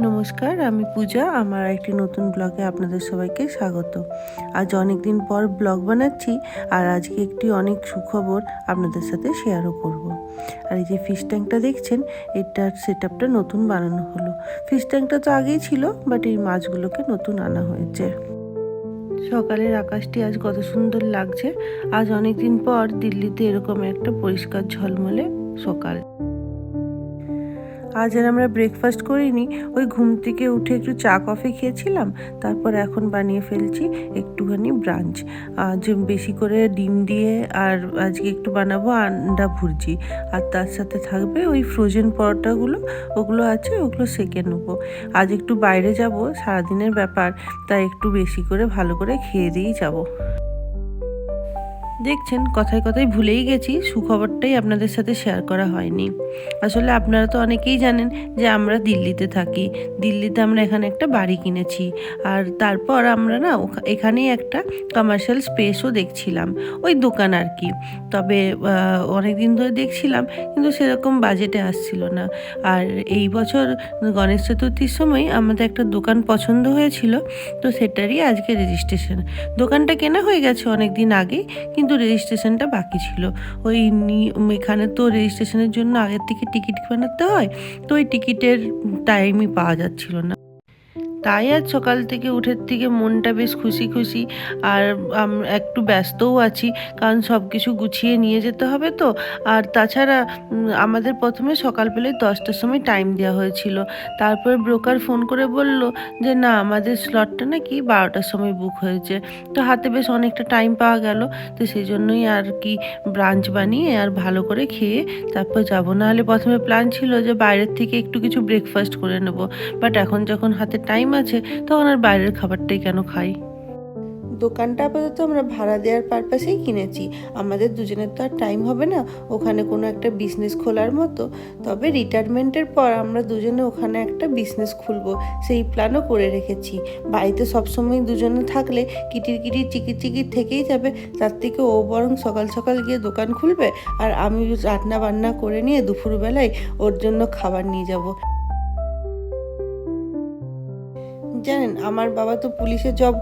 নমস্কার, আমি পূজা, আমার একটি নতুন ব্লগে আপনাদের সবাইকে স্বাগত। আজ অনেক দিন পর ব্লগ বানাচ্ছি আর আজকে একটি অনেক সুখবর আপনাদের সাথে শেয়ারও করব। আর এই যে ফিশ ট্যাঙ্কটা দেখছেন, এটার সেট আপটা নতুন বানানো হলো। ফিশ ট্যাঙ্কটা তো আগেই ছিল বাট এই মাছগুলোকে নতুন আনা হয়েছে। সকালের আকাশটি আজ কত সুন্দর লাগছে। আজ অনেক দিন পর দিল্লিতে এরকম একটা পরিষ্কার ঝলমলে সকাল। আজ আর আমরা ব্রেকফাস্ট করিনি, ওই ঘুম থেকে উঠে একটু চা কফি খেয়েছিলাম, তারপর এখন বানিয়ে ফেলছি একটুখানি ব্রাঞ্চ আজ বেশি করে ডিম দিয়ে আর আজকে একটু বানাবো আন্ডা ভুর্জি। আর তার সাথে থাকবে ওই ফ্রোজেন পরোটাগুলো, ওগুলো আছে, ওগুলো সেকে নেব। আজ একটু বাইরে যাব, সারাদিনের ব্যাপার, তাই একটু বেশি করে ভালো করে খেয়ে দিয়েই যাব। দেখছেন, কথায় কথায় ভুলেই গেছি, সুখবরটাই আপনাদের সাথে শেয়ার করা হয়নি। আসলে আপনারা তো অনেকেই জানেন যে আমরা দিল্লিতে থাকি। দিল্লিতে আমরা এখানে একটা বাড়ি কিনেছি। আর তারপর আমরা না এখানেই একটা কমার্শিয়াল স্পেসও দেখছিলাম। ওই দোকান আর কি। তবে অনেক দিন ধরে দেখছিলাম, কিন্তু সেরকম বাজেটে আসছিল না। আর এই বছর গণেশ চতুর্থীর সময় আমাদের একটা দোকান পছন্দ হয়েছিল, তো সেটারই আজকে রেজিস্ট্রেশন দোকানটা কেনা হয়ে গেছে অনেক দিন আগেই কিন্তু রেজিস্ট্রেশনটা বাকি ছিল। ওই এখানে তো রেজিস্ট্রেশনের জন্য আগের থেকে টিকিট বানাতে হয়, তো ওই টিকিটের টাইমই পাওয়া যাচ্ছিল না। তাই আজ সকাল থেকে উঠের থেকে মনটা বেশ খুশি খুশি আর একটু ব্যস্তও আছি, কারণ সব কিছু গুছিয়ে নিয়ে যেতে হবে তো। আর তাছাড়া আমাদের প্রথমে সকালবেলায় দশটার সময় টাইম দেওয়া হয়েছিল। তারপর ব্রোকার ফোন করে বলল যে, না, আমাদের স্লটটা নাকি বারোটার সময় বুক হয়েছে। তো হাতে বেশ অনেকটা টাইম পাওয়া গেল। তো সেই জন্যই আর কি ব্রাঞ্চ বানিয়ে আর ভালো করে খেয়ে তারপর যাব। নাহলে প্রথমে প্ল্যান ছিল যে, বাইরের থেকে একটু কিছু ব্রেকফাস্ট করে নেব। বাট এখন যখন হাতে টাইম আছে, তখন আর বাইরের খাবারটাই কেন খাই? দোকানটা আপাতত আমরা ভাড়া দেওয়ার পারপাসেই কিনেছি। আমাদের দুজনের তো আর টাইম হবে না, ওখানে কোনো একটা বিজনেস খোলার মতো। তবে রিটায়ারমেন্টের পর আমরা দুজনে ওখানে একটা বিজনেস খুলবো, সেই প্ল্যানও করে রেখেছি। বাড়িতে সবসময় দুজনে থাকলে কিটির কিটির চিকির চিকির থেকেই যাবে, তার থেকে ও বরং সকাল সকাল গিয়ে দোকান খুলবে, আর আমি রান্না বান্না করে নিয়ে দুপুরবেলায় ওর জন্য খাবার নিয়ে যাব। জানেন? আমার বাবা তো পুলিশে জব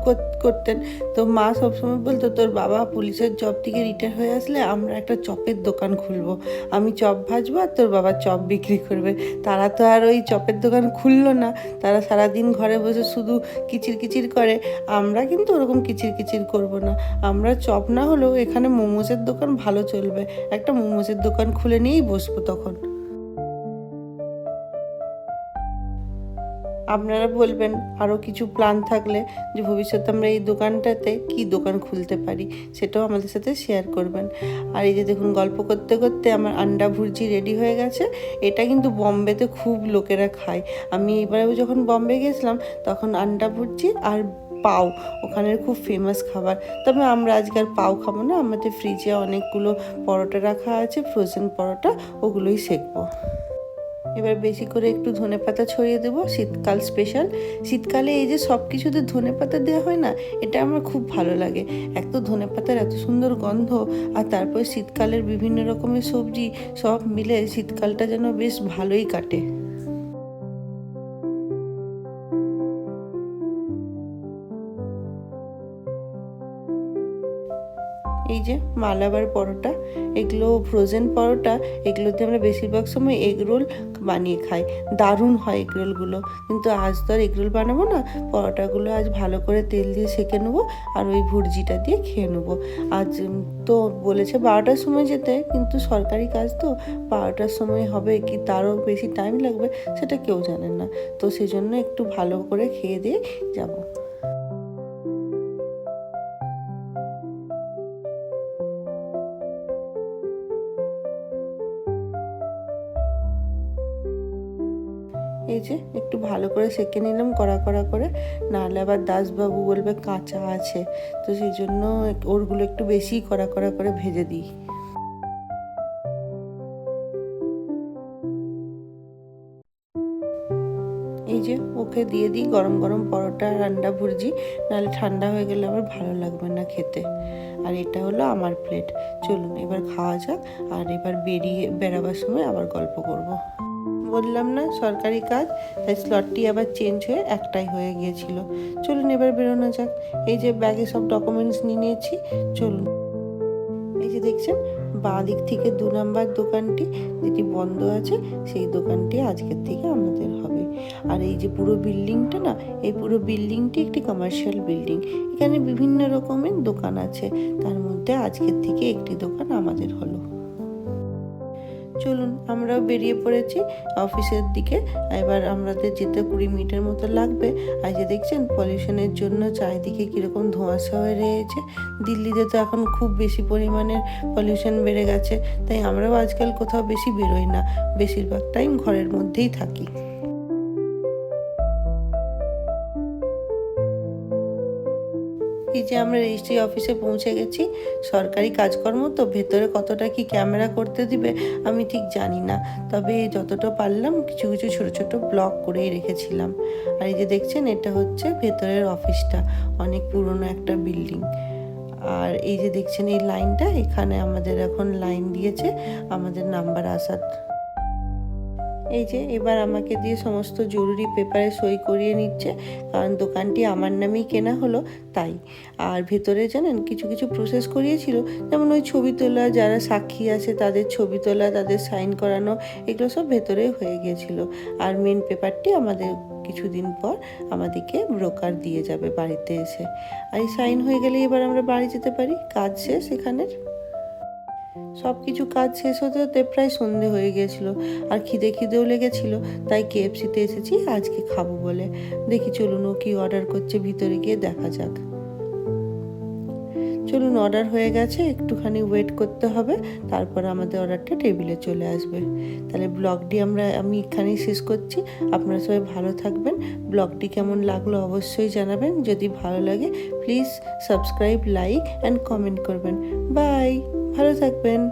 করতেন। তো মা সবসময় বলতো, তোর বাবা পুলিশের জব থেকে রিটায়ার হয়ে আসলে আমরা একটা চপের দোকান খুলবো। আমি চপ ভাজবো আর তোর বাবা চপ বিক্রি করবে। তারা তো আর ওই চপের দোকান খুললো না। তারা সারাদিন ঘরে বসে শুধু কিচির কিচির করে। আমরা কিন্তু ওরকম কিচির কিচির করব না। আমরা চপ না হলেও এখানে মোমোজের দোকান ভালো চলবে। একটা মোমোজের দোকান খুলে নিয়েই বসবো তখন। আপনারা বলবেন আরও কিছু প্ল্যান থাকলে যে ভবিষ্যতে আমরা এই দোকানটাতে কি দোকান খুলতে পারি, সেটাও আমাদের সাথে শেয়ার করবেন। আর এই যে দেখুন, গল্প করতে করতে আমার আন্ডা ভুর্জি রেডি হয়ে গেছে। এটা কিন্তু বম্বেতে খুব লোকেরা খায়। আমি এবারে যখন বম্বে গেছিলাম, তখন আন্ডা ভুর্জি আর পাও, ওখানের খুব ফেমাস খাবার। তবে আমরা আজকে আর পাও খাব না, আমাদের ফ্রিজে অনেকগুলো পরোটা রাখা আছে ফ্রোজেন পরোটা, ওগুলোই সেকবো। এবার বেশি করে একটু ধনে পাতা ছড়িয়ে দেবো, শীতকাল স্পেশাল শীতকালে এই যে সব কিছুতে ধনে পাতা দেওয়া হয় না, এটা আমার খুব ভালো লাগে। এক তো ধনে পাতার এত সুন্দর গন্ধ, আর তারপর শীতকালের বিভিন্ন রকমের সবজি, সব মিলে শীতকালটা যেন বেশ ভালোই কাটে। এই যে মালাবার পরোটা, এগুলো ফ্রোজেন পরোটা, এগুলোতে আমরা বেশিরভাগ সময় এগ রোল বানিয়ে খাই। দারুণ হয় এগ রোলগুলো কিন্তু আজ তো আর এগ রোল বানাবো না। পরোটাগুলো আজ ভালো করে তেল দিয়ে সেঁকে নেব আর ওই ভুর্জিটা দিয়ে খেয়ে নেব। আজ তো বলেছে বারোটার সময় যেতে, কিন্তু সরকারি কাজ তো। বারোটার সময় হবে কি তারও বেশি টাইম লাগবে, সেটা কেউ জানেন না। তো সেই জন্য একটু ভালো করে খেয়ে দিয়ে যাব। এই যে, একটু ভালো করে সেঁকে নিলাম, কড়া কড়া করে। নাহলে আবার দাসবাবু বলবে কাঁচা আছে। তো সেই জন্য ওরগুলো একটু বেশি কড়া কড়া করে ভেজে দিই। এই যে, ওকে দিয়ে দিই গরম গরম পরোটা আর আন্ডা ভুর্জি। নাহলে ঠান্ডা হয়ে গেলে আবার ভালো লাগবে না খেতে। আর এটা হলো আমার প্লেট চলুন, এবার খাওয়া যাক। আর এবার বেরিয়ে বেরাবার সময় আবার গল্প করব। বললাম না, সরকারি কাজ, তাই স্লটটি আবার চেঞ্জ হয়ে একটাই হয়ে গিয়েছিল। চলুন এবার বেরোনো যাক। এই যে ব্যাগে সব ডকুমেন্টস নিয়ে নিয়েছি, চলুন। এই যে দেখছেন বাঁ দিক থেকে দু নাম্বার দোকানটি, যেটি বন্ধ আছে, সেই দোকানটি আজকের থেকে আমাদের হবে। আর এই যে পুরো বিল্ডিংটা না, এই পুরো বিল্ডিংটি একটি কমার্শিয়াল বিল্ডিং এখানে বিভিন্ন রকমের দোকান আছে, তার মধ্যে আজকের থেকে একটি দোকান আমাদের হলো। চলুন, আমরাও বেরিয়ে পড়েছি অফিসের দিকে। এবার আমাদের যেতে কুড়ি মিনিটের মতো লাগবে। আর যে দেখছেন, পলিউশনের জন্য চারিদিকে কীরকম ধোঁয়াশা হয়ে রয়েছে। দিল্লিতে তো এখন খুব বেশি পরিমাণের পলিউশন বেড়ে গেছে, তাই আমরাও আজকাল কোথাও বেশি বেরোই না। বেশিরভাগ টাইম ঘরের মধ্যেই থাকি। এই যে আমরা রেজিস্ট্রি অফিসে পৌঁছে গেছি, সরকারি কাজকর্ম, তো ভেতরে কতটা কি ক্যামেরা করতে দিবে আমি ঠিক জানি না। তবে যতটা পারলাম কিছু কিছু ছোট ছোট ব্লগ করেই রেখেছিলাম। আর এই যে দেখছেন, এটা হচ্ছে ভেতরের অফিসটা অনেক পুরনো একটা বিল্ডিং আর এই যে দেখছেন এই লাইনটা এখানে আমাদের এখন লাইন দিয়েছে, আমাদের নাম্বার আসার এই যে এবার আমাকে দিয়ে সমস্ত জরুরি পেপারে সই করিয়ে নিচ্ছে, কারণ দোকানটি আমার নামেই কেনা হলো তাই। আর ভেতরে জানেন কিছু কিছু প্রসেস করিয়েছিল, যেমন ওই ছবি তোলা, যারা সাক্ষী আছে তাদের ছবি তোলা, তাদের সাইন করানো, এগুলো সব ভেতরে হয়ে গিয়েছিল। আর মেন পেপারটি আমাদের কিছুদিন পর আমাদেরকে ব্রোকার দিয়ে যাবে বাড়িতে এসে। আর এই সাইন হয়ে গেলে এবার আমরা বাড়ি যেতে পারি, কাজ শেষ এখানের। সব কিছু কাজ শেষ হতে হতে প্রায় সন্ধে হয়ে গিয়েছিল। আর খিদে খিদেও লেগেছিল, তাই কেএফসিতে এসেছি, আজকে খাব বলে। দেখি চলুন ও কি অর্ডার করছে, ভিতরে গিয়ে দেখা যাক। চলুন অর্ডার হয়ে গেছে, একটুখানি ওয়েট করতে হবে, তারপর আমাদের অর্ডারটা টেবিলে চলে আসবে। তাহলে ব্লগটি আমরা, আমি এখানেই শেষ করছি। আপনারা সবাই ভালো থাকবেন। ব্লগটি কেমন লাগল অবশ্যই জানাবেন। যদি ভালো লাগে please subscribe like and comment করবেন। বাই ভালো থাকবেন।